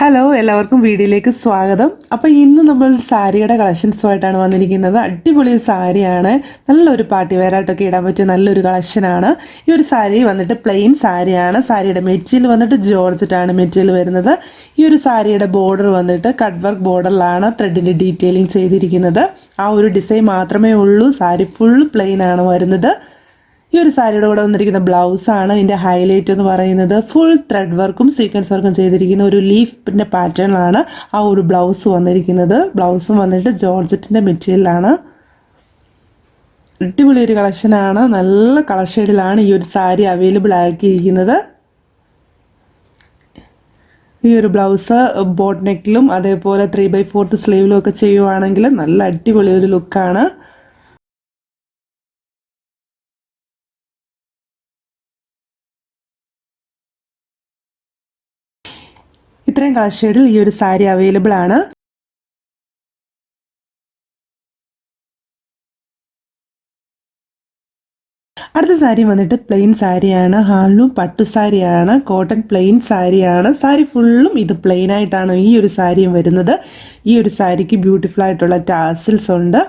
Hello എല്ലാവർക്കും വീഡിയോയിലേക്ക് സ്വാഗതം. അപ്പോൾ ഇന്ന് നമ്മൾ സാരിയുടെ കളക്ഷൻസുമായിട്ടാണ് വന്നിരിക്കുന്നത്. അടിപൊളി സാരിയാണ്. നല്ലൊരു പാർട്ടി വെയറായിട്ടൊക്കെ ഇടാൻ പറ്റിയ നല്ലൊരു കളക്ഷനാണ്. ഈ ഒരു സാരി വന്നിട്ട് പ്ലെയിൻ സാരിയാണ്. സാരിയുടെ മെറ്റീരിയൽ വന്നിട്ട് ജോർജറ്റാണ് മെറ്റീരിയൽ വരുന്നത്. ഈ ഒരു സാരിയുടെ ബോർഡർ വന്നിട്ട് കട്ട് വർക്ക് ബോർഡറിലാണ് ത്രെഡിന്റെ ഡീറ്റെയിലിംഗ് ചെയ്തിരിക്കുന്നത്. ആ ഒരു ഡിസൈൻ മാത്രമേ ഉള്ളൂ. സാരി ഫുൾ പ്ലെയിൻ ആണ് വരുന്നത്. ഈ ഒരു സാരിയുടെ കൂടെ വന്നിരിക്കുന്ന ബ്ലൗസാണ് ഇതിന്റെ ഹൈലൈറ്റ് എന്ന് പറയുന്നത്. ഫുൾ ത്രെഡ് വർക്കും സീക്വൻസ് വർക്കും ചെയ്തിരിക്കുന്ന ഒരു ലീഫിന്റെ പാറ്റേണിലാണ് ആ ഒരു ബ്ലൗസ് വന്നിരിക്കുന്നത്. ബ്ലൗസും വന്നിട്ട് ജോർജറ്റിന്റെ മെറ്റീരിയലാണ് അടിപൊളി ഒരു കളക്ഷനാണ് നല്ല കളർ ഷെയ്ഡിലാണ് ഈ ഒരു സാരി അവൈലബിൾ ആക്കിയിരിക്കുന്നത്. ഈ ഒരു ബ്ലൗസ് ബോട്ട് നെക്കിലും അതേപോലെ ത്രീ ബൈ ഫോർത്ത് സ്ലീവിലും ഒക്കെ ചെയ്യുവാണെങ്കിൽ നല്ല അടിപൊളി ഒരു ലുക്കാണ് ഇത്രയും കളർ ഷെയ്ഡിൽ ഈ ഒരു സാരി അവൈലബിൾ ആണ്. അടുത്ത സാരി വന്നിട്ട് പ്ലെയിൻ സാരിയാണ്. ഹാളിലും പട്ടു സാരിയാണ്. കോട്ടൺ പ്ലെയിൻ സാരിയാണ്. സാരി ഫുള്ളും ഇത് പ്ലെയിൻ ആയിട്ടാണ് ഈ ഒരു സാരിയും വരുന്നത്. ഈ ഒരു സാരിക്ക് ബ്യൂട്ടിഫുൾ ആയിട്ടുള്ള ടാസിൽസ് ഉണ്ട്.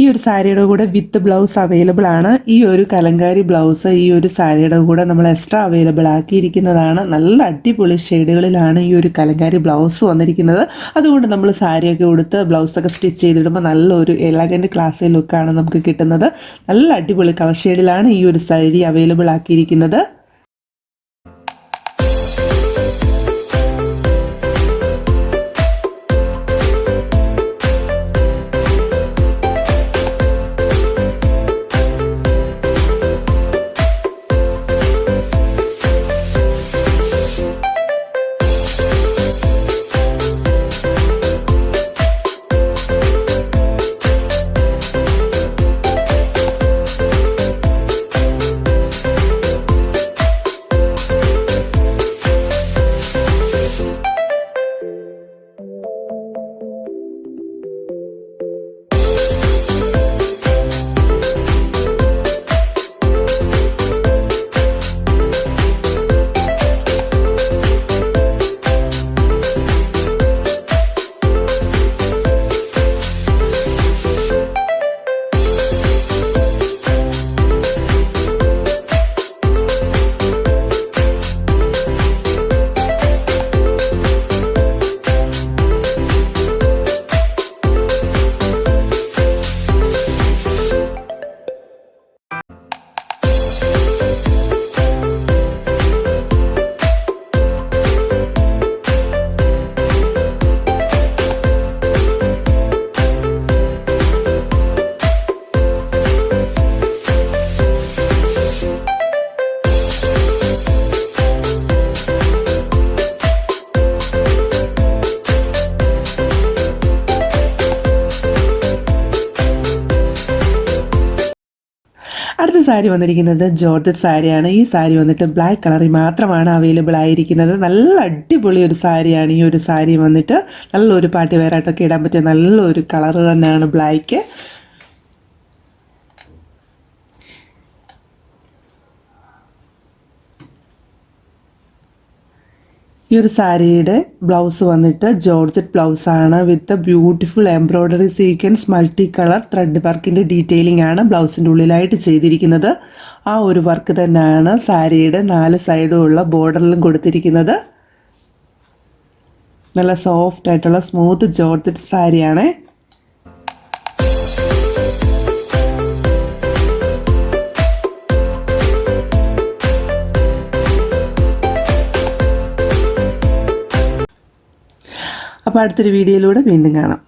ഈ ഒരു സാരിയുടെ കൂടെ വിത്ത് ബ്ലൗസ് അവൈലബിൾ ആണ്. ഈ ഒരു കലങ്കാരി ബ്ലൗസ് ഈ ഒരു സാരിയുടെ കൂടെ നമ്മൾ എക്സ്ട്രാ അവൈലബിൾ ആക്കിയിരിക്കുന്നതാണ്. നല്ല അടിപൊളി ഷെയ്ഡുകളിലാണ് ഈ ഒരു കലങ്കാരി ബ്ലൗസ് വന്നിരിക്കുന്നത്. അതുകൊണ്ട് നമ്മൾ സാരിയൊക്കെ ഉടുത്ത് ബ്ലൗസൊക്കെ സ്റ്റിച്ച് ചെയ്തിടുമ്പോൾ നല്ലൊരു എലഗന്റ് ക്ലാസ്സിൽ ലുക്കാണ് നമുക്ക് കിട്ടുന്നത്. നല്ല അടിപൊളി കളർ ഷെയ്ഡിലാണ് ഈ ഒരു സാരി അവൈലബിൾ ആക്കിയിരിക്കുന്നത്. സാരി വന്നിരിക്കുന്നത് ജോർജറ്റ് സാരിയാണ്. ഈ സാരി വന്നിട്ട് ബ്ലാക്ക് കളറിൽ മാത്രമാണ് അവൈലബിൾ ആയിരിക്കുന്നത്. നല്ല അടിപൊളി ഒരു സാരിയാണ് ഈ ഒരു സാരി വന്നിട്ട്. നല്ലൊരു പാർട്ടി ആയിട്ടൊക്കെ ഇടാൻ പറ്റിയ നല്ലൊരു കളർ തന്നെയാണ് ബ്ലാക്ക് ഈ ഒരു സാരിയുടെ ബ്ലൗസ് വന്നിട്ട് ജോർജറ്റ് ബ്ലൗസ് ആണ് with beautiful embroidery sequence multi colour thread വർക്കിന്റെ ഡീറ്റെയിലിംഗ് ആണ് ബ്ലൗസിന്റെ ഉള്ളിലായിട്ട് ചെയ്തിരിക്കുന്നത്. ആ ഒരു വർക്ക് തന്നെയാണ് സാരിയുടെ നാല് സൈഡും ഉള്ള ബോർഡറിലും കൊടുത്തിരിക്കുന്നത്. നല്ല സോഫ്റ്റ് ആയിട്ടുള്ള സ്മൂത്ത് ജോർജറ്റ് സാരിയാണേ. അപ്പോൾ അടുത്തൊരു വീഡിയോയിലൂടെ വീണ്ടും കാണാം.